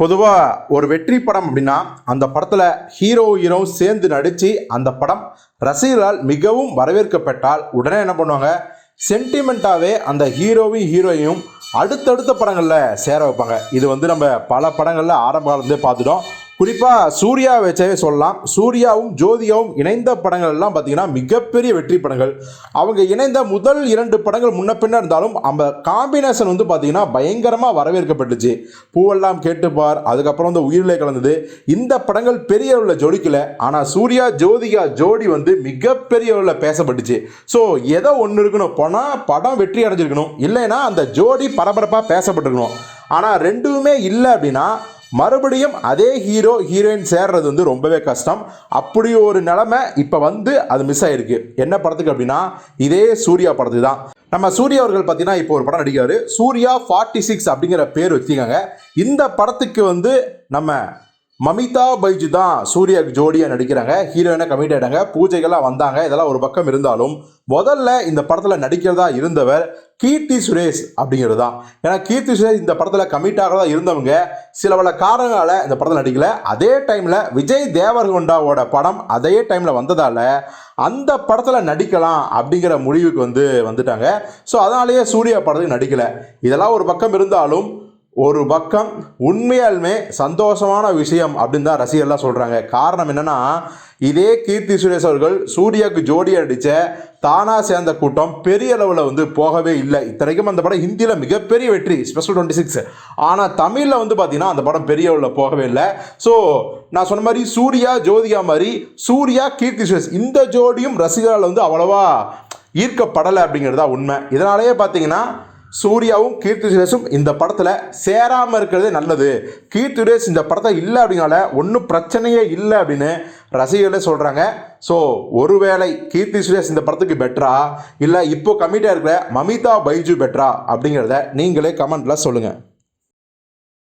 பொதுவாக ஒரு வெற்றி படம் அப்படின்னா அந்த படத்தில் ஹீரோ ஹீரோ சேர்ந்து நடித்து அந்த படம் ரசிகர்களால் மிகவும் வரவேற்கப்பட்டால் உடனே என்ன பண்ணுவாங்க? சென்டிமெண்ட்டாகவே அந்த ஹீரோவையும் ஹீரோயையும் அடுத்தடுத்த படங்களில் சேர வைப்பாங்க. இது வந்து நம்ம பல படங்களில் ஆரம்ப பார்த்துட்டோம். குறிப்பாக சூர்யா வச்சவே சொல்லலாம். சூர்யாவும் ஜோதியாவும் இணைந்த படங்கள் எல்லாம் பார்த்தீங்கன்னா மிகப்பெரிய வெற்றி படங்கள். அவங்க இணைந்த முதல் இரண்டு படங்கள் முன்ன பின்ன இருந்தாலும் அந்த காம்பினேஷன் வந்து பார்த்தீங்கன்னா பயங்கரமாக வரவேற்கப்பட்டுச்சு. பூவெல்லாம் கேட்டுப்பார் அதுக்கப்புறம் வந்து உயிரிலே கலந்தது. இந்த படங்கள் பெரிய உள்ள ஜோடிக்கல ஆனால் சூர்யா ஜோதிகா ஜோடி வந்து மிகப்பெரிய உள்ள பேசப்பட்டுச்சு. ஸோ எதோ ஒன்று இருக்கணும். போனால் படம் வெற்றி அடைஞ்சிருக்கணும். இல்லைன்னா அந்த ஜோடி பரபரப்பாக பேசப்பட்டிருக்கணும். ஆனால் ரெண்டுமே இல்லை அப்படின்னா மறுபடியும் அதே ஹீரோ ஹீரோயின் சேர்றது வந்து ரொம்பவே கஷ்டம். அப்படி ஒரு நிலைமை இப்போ வந்து அது மிஸ் ஆயிருக்கு. என்ன படத்துக்கு அப்படின்னா இதே சூர்யா படத்துக்கு தான். நம்ம சூர்யா அவர்கள் பார்த்தீங்கன்னா இப்போ ஒரு படம் நடிக்கிறாரு. சூர்யா ஃபார்ட்டி சிக்ஸ் அப்படிங்கிற பேர் வச்சுக்கோங்க இந்த படத்துக்கு வந்து நம்ம மமிதா பைஜி தான் சூர்யாவுக்கு ஜோடியாக நடிக்கிறாங்க. ஹீரோயினை கமிட் ஆயிட்டாங்க. பூஜைகள்லாம் வந்தாங்க. இதெல்லாம் ஒரு பக்கம் இருந்தாலும் முதல்ல இந்த படத்தில் நடிக்கிறதா இருந்தவர் கீர்த்தி சுரேஷ் அப்படிங்கிறது தான். ஏன்னா கீர்த்தி சுரேஷ் இந்த படத்தில் கமிட் ஆகிறதா இருந்தவங்க சில பல காரணங்களால் இந்த படத்தில் நடிக்கல. அதே டைமில் விஜய் தேவர்கொண்டாவோட படம் அதே டைமில் வந்ததால் அந்த படத்தில் நடிக்கலாம் அப்படிங்கிற முடிவுக்கு வந்து வந்துட்டாங்க. ஸோ அதனாலேயே சூர்யா படத்துக்கு நடிக்கல. இதெல்லாம் ஒரு பக்கம் இருந்தாலும் ஒரு பக்கம் உண்மையாலுமே சந்தோஷமான விஷயம் அப்படின்னு தான் ரசிகர்லாம் சொல்கிறாங்க காரணம் என்னென்னா இதே கீர்த்தி சுரேஷ் அவர்கள் சூர்யாவுக்கு ஜோடி அடித்த தானா சேர்ந்த கூட்டம் பெரிய அளவில் வந்து போகவே இல்லை. இத்தனைக்கும் அந்த படம் ஹிந்தியில் மிகப்பெரிய வெற்றி ஸ்பெஷல் டுவெண்ட்டி சிக்ஸ் ஆனால் தமிழில் வந்து பார்த்தீங்கன்னா அந்த படம் பெரிய அளவில் போகவே இல்லை. ஸோ நான் சொன்ன மாதிரி சூர்யா ஜோதிகா மாதிரி சூர்யா கீர்த்தி சுரேஷ் இந்த ஜோடியும் ரசிகர்கள் வந்து அவ்வளோவா ஈர்க்கப்படலை அப்படிங்கிறது தான் உண்மை. இதனாலேயே பார்த்தீங்கன்னா சூர்யாவும் கீர்த்தி சுரேஷும் இந்த படத்தில் சேராமல் இருக்கிறது நல்லது. கீர்த்தி சுரேஷ் இந்த படத்தை இல்லை அப்படிங்கால ஒன்றும் பிரச்சனையே இல்லை அப்படின்னு ரசிகர்களே சொல்கிறாங்க ஸோ ஒருவேளை கீர்த்தி சுரேஷ் இந்த படத்துக்கு பெட்டரா இல்லை இப்போ கமிட்டாக இருக்கிற மமிதா பைஜு பெட்டரா அப்படிங்கிறத நீங்களே கமெண்ட்டில் சொல்லுங்கள்